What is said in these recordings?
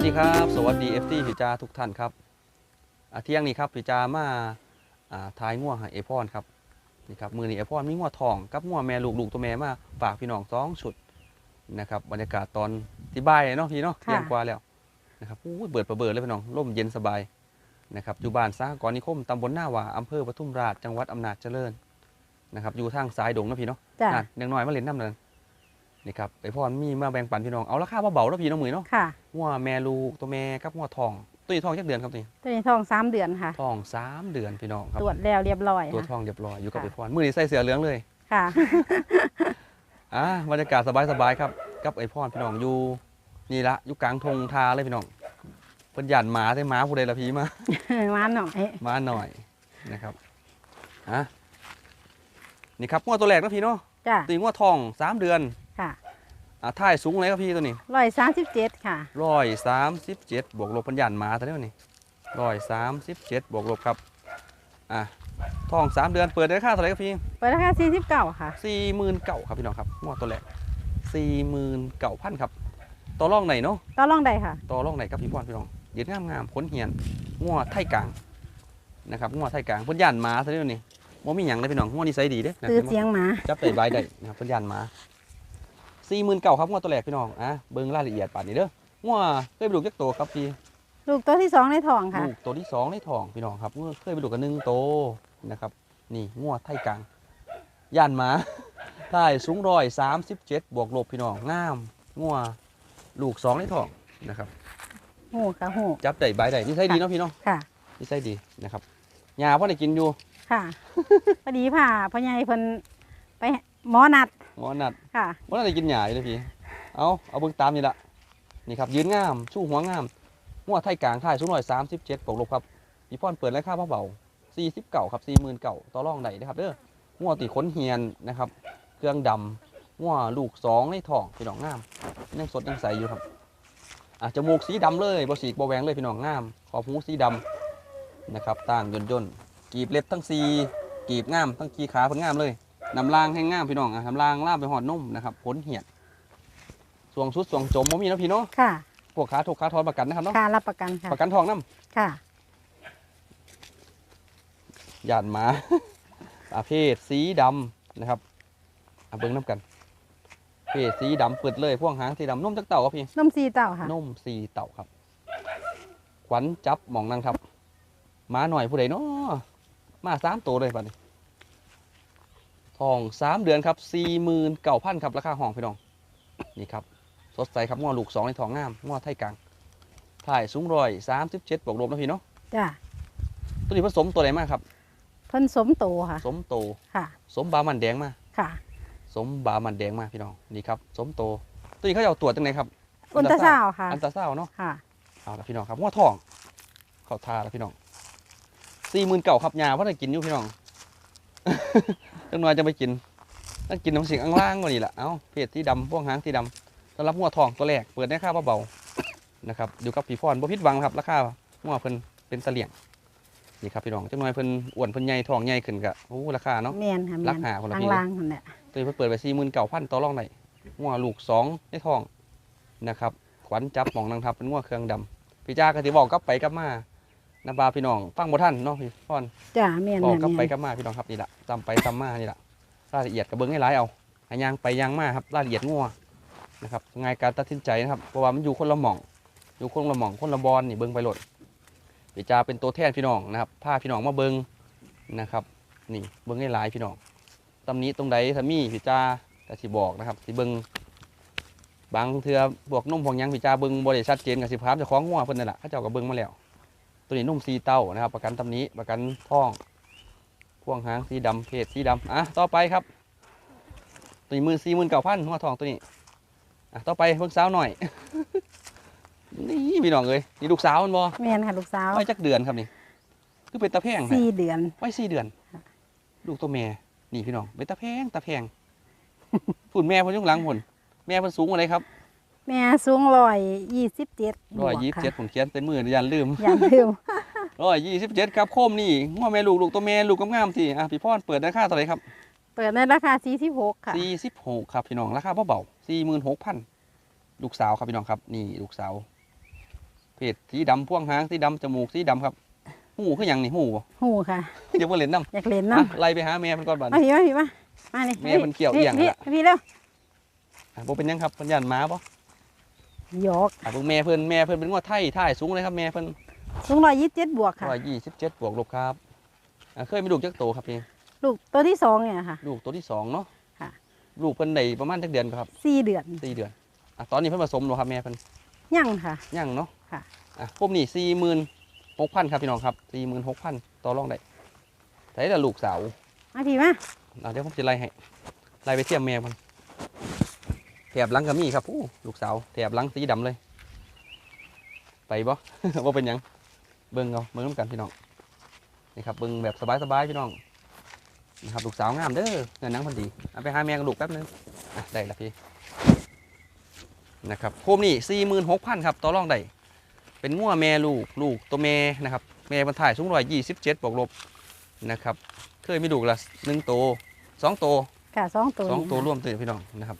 ดีครับ สวัสดี FT พิจาทุกท่านครับอาเที่ยงนี้ครับพิจามาอ่าทายง่วให้เอพอนครับนี่ครับมือนี้เอพอนมีง่วทองกับง่วแม่ลูกลูกตัวแม่มาฝากพี่น้องสองชุดนะครับบรรยากาศตอนที่บ่ายเนาะพี่เนาะค่ะเที่ยงกว่าแล้วนะครับอู้ยเบิดประเบิดเลยพี่น้องร่มเย็นสบายนะครับอยู่บ้านสหกรณ์นิคมตำบลหน้าหว่าอำเภอปทุมราชจังหวัดอำนาจเจริญนะครับอยู่ทางซ้ายดงเนาะพี่เนาะจ้ะนั่นยังน้อยมาเล่นน้ำเล ยนี่ครับไอพอนมีมาแบ่งปันพี่น้องเอาราคาเบาๆแล้วพี่น้องมือเนาะค่ะงัวแม่ลูกตัวแม่กับงัวทองตัวนี้ทองจักเดือนครับตัวนี้ตัวนี้ทองสามเดือนค่ะทองสามเดือนพี่น้องครับตรวจแล้วเรียบร้อยตัวทค่ะองเรียบร้อยอยู่กับค่ะไอพรมือนี้ใส่เสื้อเหลืองเลยค่ะอะบรรยากาศสบายๆครับกับไอพรพี่น้องอยู่นี่ละอยู่กลางทงทาเลยพี่น้องเพิ่นหยันหมาได้หมาผู้ใดละพี่มามาหน่อยมาหน่อยนะครับอะนี่ครับงัวตัวแรกนะพี่เนาะจ้ะตีงัวทองสามเดือน ค่ะอะท่ายสูงเลยครับพี่ตัวนี้ร้อยสามสิบเจ็ดค่ะ ร้อยสามสิบเจ็ดบวกลบเพันหยันหมาตัวนี้นี่ร้อยสามสิบเจ็ดบวกลบครับอะทองสามเดือนเปิดได้ค่าเท่าไหร่ครับพี่เปิดราคาสี่สิบเก้าค่ะ สี่หมื่นเก่าครับพี่น้องครับงวดตัวแรกสี่หมื่นเก่าพันครับต่อร่องไหนเนาะก็ลองได้ค่ะ ต่อร่องไหนครับพี่พรพี่น้องยืดงามงามๆขนเหียนงวดไทยกลางนะครับงวดไทยกลางเพิ่นย่านหมาซะเดี๋ยวนี้บ่มีหยังเลยพี่น้องงวดนิสัยดีเด้นะซื้อเสียงหมาจับได้ใบได้นะครับเพิ่นย่านหมา สี่หมื่นเก่าครับงวดตัวแรกพี่น้องอะเบิ่งรายละเอียดป่านนี้เด้องวดเคยไปดูจักตัวครับพี่ลูกตัวที่สองในทองค่ะลูกตัวที่สองในท้องพี่น้องครับงวดเคยไปดูกันหนึ่งโตวนะครับ นี่งวดไทยกลางย่านหมาถ่ายสูงร้อยสามสิบเจ็ดบวกลบพี่น้องงามงัวลูกสองในท้องนะครับหูค่ะหูจับได้ใบได้นี่ใช่ดีเนาะพี่เนาะค่ะนี่ใช่ดีนะครับยาพ่อได้กินอยู่ค่ะพอดีผ่าพ่อใหญ่เพิ่นไปหมอนัด หมอนัดค่ะหมอนัดได้กินหยาอยู่เลยพี่ เอาเอาเบิ่งตามนี่ละนี่ครับยืนงามชูหัวงามงัวไทยกลางถ่ายสูงร้อยสามสิบเจ็ดบวกลบครับพี่พ่อนเปิดราคาเบาสี่สิบเก่าครับสี่หมื่นเก่าต่อรองได้นะครับเด้องัวตีขนเฮียนนะครับ เครื่องดำงัวลูกสองในท้องพี่น้องงามยังสดยังใสอยู่ครับอะจมูกสีดำเลยบสีกบแหวงเลยพี่น้องงามขอบหูสีดำนะครับต่างย่นย่นๆกีบเล็บทั้งสีกีบงามทั้งกีขาผลงามเลย นำรางให้งามพี่น้องอะนำรางล่ามไปหอดนุ่มนะครับผลเหียดสวงสุดสวงจมบ่มีเนาะพี่เนาะค่ะพวกขาถูกขาทอนประกันนะครับเนาะค่ารับประกันค่ะประกันทองน้ค่ะำหยาดหมาประเภทสีดำนะครับอะเบิ้งน้ำกันประเพศสีดำเปิดเลยพวกหางสีดำนุ่มจักเต่าครับพี่นมซีเต่าค่ะนุ่มสีเต่าครับขวัญจับหมองนางครับหมาหน่อยผู้ใดเนาะมาสามตัวเลยบัดนี้ ทองสามเดือนครับสี่หมื่นเก้าพันครับราคาห้องพี่น้องนี่ครับสดใสครับงอลูกสองในทองงามงอไทยกลางถ่ายสูงร้อยสามสิบเจ็ดบวกลบนะพี่เนาะจ้ะตัวนี้ผสมตัวไหนมากครับเพิ่นสมโตค่ะ สมโตค่ะ สมบามันแดงมาค่ะ สมบามันแดงมาพี่น้องนี่ครับ สมโตตัวนี้เขาจะเอาตรวจจังไหนครับอุลตราซาวด์ค่ะอันตราซาวด์เนาะค่ะเอาละพี่น้องครับงอทองเข้าทาแล้วพี่น้องสี่หมื่นเก่าครับยาเพราะได้กินอยู่พี่น้อง จังหน่อยจะไปกินต้องกินน้ำเสียงอังล่างกว่านี้แหละเอ้าเพจที่ดำพวกหางที่ดำสำหรับงวทองตัวแรก เปิดได้ค่าเบาๆนะครับอยู่กับผีฟอนบ่ผิดหวังครับราคางวเพิ่นเป็นเสลี่ยงนี่ครับพี่น้องจังหน่อยเพิ่นอ้วนเพิ่นใหญ่ทองใหญ่ขึ้นกะโอ้ราคาเนาะเมียนค่ะเมีรัยกนหาคนละพี่ล่างๆนั่นแหละตัวนี้เพิ่นเปิดไปสี่หมื่นเก่าพันต่อรองได้งัวลูกสองในท้องนะครับขวัญจับหมองนางทับเป็นงัวเครื่องดำพี่จ้าก็สิบอกกลับไปกลับมา นาบาพี่น้องฟังบ่ทันเนาะพี่ฟอนจ้ะเมียนบอกค่ะกลับไปเมียนกลับมาพี่น้องครับนี่แหละจำไปจำมานี่แหละรายละเอียดกับเบิ้งให้หลายเอาให้ยางไปยางมาครับรายละเอียดงัวนะครับง่ายการตัดสินใจนะครับเพราะว่ามันอยู่คนละหม่อง อยู่คนละหม่องคนละบอลนี่เบิ้งไปโหลดพี่จ้าเป็นตัวแทนพี่น้องนะครับพาพี่น้องมาเบิ้งนะครับนี่เบิ้งให้หลายพี่น้องตำหนี้ตรงใดถ้ามีพี่จ้าก็สิบอกนะครับสิเบิ้งบางเทือบวกนุ่มพวกหยังพี่จ้าเบิ้งบริษัทเจนกับสิพามเจะคล้าของงัวเพิ่นนั่นแหละเขาเจ้าก็เบิ้งมาแล้ว ตัวนี้นุ่มสีเต้านะครับ ประกันตำหนี้ประกันท้องพ่วงหางสีดำเพจสีดำอะต่อไปครับ ตัวนี้หมื่นสี่หมื่นเก้าพันหัวทองตัวนี้อะต่อไปเพิ่งสาวหน่อย นี่พี่น้องเลยนี่ลูกสาวมันบอเมียนค่ะลูกสาวไว้จักเดือนครับนี่คือเป็นตาแพงแท้สี่เดือน ไว้สี่เดือนค่ะลูกตัวแม่นี่พี่น้องเป็นตาแพงตาแพงฝุ่นแม่เพิ่นอยุ่ข้างหลังหุ่นแม่เพิ่นสูงอะไรครับ แม่สูงร้อยยี่สิบเจ็ดร้อยยี่สิบเจ็ดผมเขียนเต็มมือยันลืมอย่าลืมร้อยยี่สิบเจ็ดครับโคมนี่ง้อแม่ลูกลูกตัวแม่ลูกงามๆสิอะพี่พ่อนเปิดราคาเท่าไหร่ครับ เปิดในราคาสี่สิบหกค่ะสี่สิบหกครับพี่น้องราคาเบาๆสี่หมื่นหกพันลูกสาวครับพี่น้องครับ นี่ลูกสาวเพศสีดำพ่วงหางสีดำจมูกสีดำครับหูคือหยังนี่หูบ่หูค่ะเดี๋ยวบ่เล่นน้ำอยากเล่นอะน้ำไล่ไปหาแม่เพิ่นก่อนบัดมานี้พี่มาพี่มามานี่แม่มันเกี่ยวเอียงพี่แล้วพี่เร็วอะบ่เป็นหยังครับเพิ่นย่านหมาบ่ หยอกอะเบิ่งแม่เพิ่นแม่เพิ่นเป็นงัวไทยท่ายสูงเลยครับแม่เพิ่นสูงร้อยยี่สิบเจ็ดบวกค่ะ127บวกลบครับอะเคยมีลูกจักโตครับพี่ลูกตัวที่สองเนี่ยค่ะ ลูกตัวที่สองเนาะค่ะ ลูกเพิ่นได้ประมาณจักเดือนครับสี่เดือนสี่เดือนอะตอนนี้เพิ่นผสมแล้วครับแม่เพิ่นยังค่ะยังเนาะค่ะอะพวกนี้สี่หมื่นหกพันครับพี่น้องครับสี่หมื่นหกพันต่อรองได้แต่ละลูกสาวมาพี่มาอะเดี๋ยวผมจะไล่ให้ไล่ไปเทียมแม่มัน แถบหลังก็มีครับอู้ลูกสาวแถบหลังสีดำเลย ไปบ่ ว่าเป็นหยังเบิ่งเอาเบิ่งน้ำกันพี่น้องนี่ครับเบิ่งแบบสบายๆพี่น้องนะครับลูกสาวงามเด้อเงินหนังเพันดีเอาไปหาแม่กับลูกแป๊บนึงอะได้ละพี่นะครับโคมนี่สี่หมื่นหกพันครับต่อรองได้เป็นงัวแม่ลูกลูกตัวแม่นะครับแม่บรรทายสูงร้อยยี่สิบเจ็ดบวกลบนะครับเคยมีลูกละหนึ่งโตวสองโตวค่ะสองตัวสองนี่ตัวค่ะร่วมตัวพี่น้องนะครับ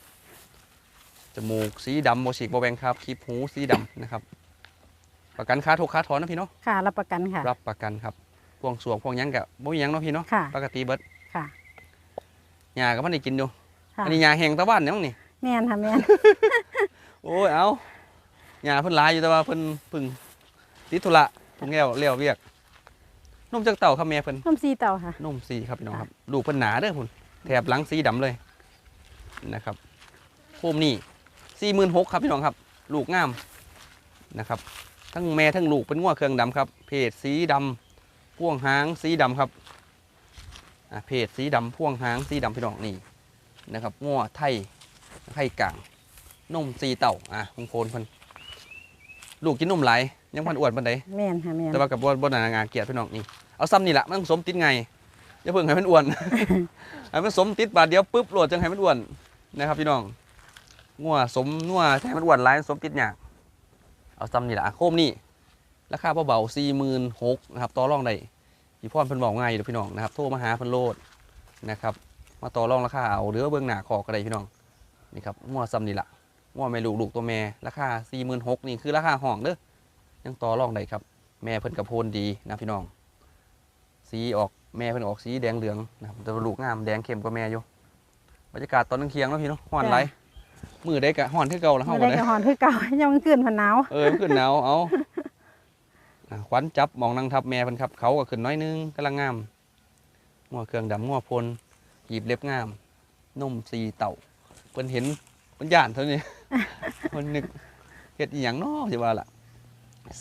จมูกสีดำโมชิกโบแบงครับคลิปหูสีดำนะครับ ประกันค่าทุกค่าถอนนะพี่เนาะค่ะ รับประกันค่ะ รับประกันครับพวงสวงพวงหยังกะบ่มีหยังเนาะพี่เนาะค่ะ ปกติเบิดค่ะหญ้าก็มันได้กินอยู่ค่ะอันนี้หญ้าแห้งตะวันเนี่ยมั้งนี่แม่นค่ะแม่นโอ้ยเอาหญ้าเพิ่นหลายอยู่แต่ว่าเพิ่นเพึ่งติดธุระเพิ่งแล้วเลี้ยวเวียกนุ่มจากเต่าครับแม่เพิ่นน้ำซีเต่าค่ะ นุ่มสีครับพี่น้องครับ ลูกเพิ่นหนาเด้อพุ่นแถบหลังสีดำเลยนะครับโคมนี่ สี่หมื่นหกครับพี่น้องครับ ลูกงามนะครับ ทั้งแม่ทั้งลูกเป็นงัวเครื่องดำครับ เพศสีดำพ่วงหางสีดำครับอะเพศสีดำพ่วงหางสีดำพี่น้องนี่นะครับงัวไทยไทยกลางนมสีเต่าอะมงคลเพิ่นลูกกินนมไหลายยังพันอวดปันใดแม่นค่ะแม่นแต่ว่ากับบนบนนางานเกียรติพี่น้องนี่เอาซ้ำนี่แหละมันต้องสมติดไงอย่าเพิ่งให้มันอ้วนให้มันสมติดบาทเดียวปุ๊บโหลดจังให้มันอ้วนนะครับพี่น้อง งัวสมงัวให้มันอ้วนหลายสมติดยากเอาซ้ำนี่แหละโคมนี่ราคาเบาๆสี่หมื่นหกนะครับต่อรองได้พี่พ่อเพิ่นบอกง่ายอยู่เด้อพี่น้องนะครับโทรมาหาเพิ่นโลดนะครับมาต่อรองราคาเอาหรือเบื้องหน้าขอก็ได้พี่น้องนี่ครับงัวซ้ำนี่แหละงัวแม่ลูกลูกตัวแม่ราคาสี่หมื่นหกนี่คือราคาห้องเด้อยังต่อรองได้ครับ แม่เพิ่นกระโพนดีนะพี่น้อง สีออกแม่เพิ่นออกสีแดงเหลืองนะครับแต่ลูกงามแดงเข้มกว่าแม่อยู่บรรยากาศตอนกลางเคียงเนาะพี่เนาะฮ้อนไร มือได้กะฮ้อนที่เก่าแล้วเฮาไม่บ่ได้ได้กระหอนคือเก่ายังมันขึ้นพันหนาวเออมันขึ้นหนาวเอาอะขวัญจับมองนั่งทับแม่เพิ่นครับ เขาก็ขึ้นน้อยนึงกำลังงามงัวเครื่องดำงัวพลหยีบเล็บงามนุ่มสีเต่าเพิ่นเห็นเพิ่นย่านเท่านี้ เพิ่นนึกเฮ็ดอีหยังเนาะสิว่าล่ะ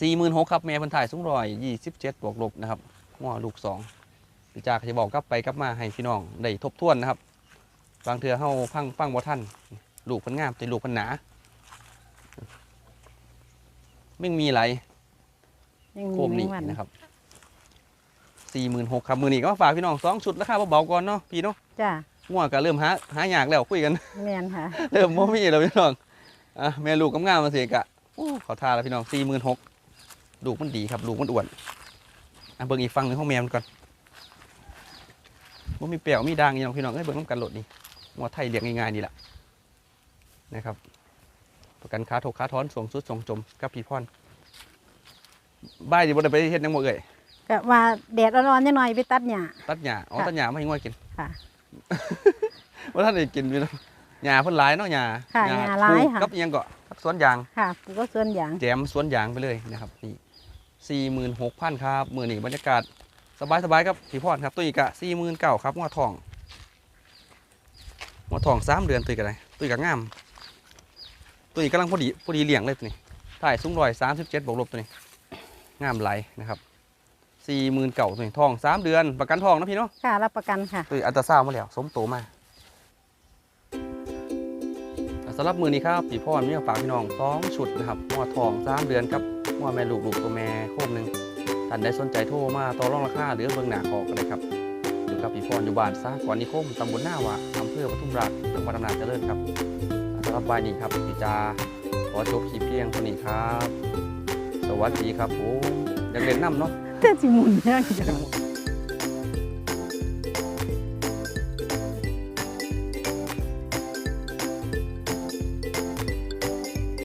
สี่หมื่นหกครับแม่เพันถ่ายสูงร้อยยี่สิบเจ็ดบวกลบนะครับง้อลูกสอง พี่จากจะบอกกลับไปกลับมาให้พี่น้องได้ทบทวนนะครับ บางเทือเฮาพังฟังบ่ทัน ลูกเพันงามแต่ลูกเพันหนาไม่มีไหลยังโคมีมแมนี่งวันนะครับสี่หมื่นหกครับมือนี้ก็มาฝากพี่น้องสองชุดราคาเบาๆก่อนเนาะพี่เนาะจ้าง้อก็เริ่มหาหายากแล้วคุยกันแม่นค่ะเริ่มโมมีแล้วพี่น้องอะแม่ลูกกำงามมาเสียกะโอ้เขาทาแล้วพี่น้องสี่หมื่นหกลูกมันดีครับ ลูกมันอ้วนอะเบิ่งอีกฝั่งหนึ่งของแม่มันก่อนว่ามีเปรี้ยวมีด่างอยังพี่น้องให้ยเบิ่งน้ำกันโหลดนี่หัวไทยเลี้ยงง่ายๆนี่แหละ นะครับ ประกันค้าถกค้าถอนส่งสุดส่งจมกับพี่พรบ้ายดีบ่ได้ไปเฮ็ดหยังบ่เอ่ยก็ว่าแดดร้อนๆจังหน่อยไปตัดหญ้าตัดหญ้าอ๋อค่ะตัดหญ้ามาให้ง่วยกินค่ะว่าท่านได้กินพี่น้องหญ้าเพิ่นหลายเนาะหญ้าค่ะหญ้าหลายปลูกค่ะกับอิหยังก็กับสวนยางค่ะปลูกก็สวนยางแจมสวนยางไปเลยนะครับนี่สี่หมื่นหกพันครับมือนี่บรรยากาศสบายสบายๆครับผีพรครับตุ้ยกะสี่หมื่นเก้าครับงัวทองงัวทองสามเดือนตุ้ยกะไรตุ้ยกะงาม ตุ้ยกำลังพอดีพอดีเลี้ยงเลยตัวนี้ถ่ายสูงร้อยสามสิบเจ็ดบวกลบตัวนี้ งามไหลายนะครับสี่หมื่นเก่าตัวนี้ทองสามเดือนประกันทองนะพี่เนาะค่ะรับประกันค่ะตุ้ยอัลตราซาวด์มาแล้วสมโตมาสำหรับมือนี้ครับผีพ่อมีมาฝากพี่น้องสองชุดนะครับงัวทองสามเดือนครับงัวแม่ลูกลูกตัวแม่โคมหนึ่งท่านได้สนใจโทรมาต่อรองราคาหรือเบิ่งหน้าขอกันเลยครับอยู่กับพี่พรอยู่บ้านซากวานิคมตำบลหน้าวะอำเภอปทุมราชจังหวัดอำนาจเจริญครับสำหรับบายนี้ครับพี่จาขอจบคลิปเพียงเท่านี้ครับ สวัสดีครับผมอยากเล่นน้ำเนาะแต่จิมุนยังอยาก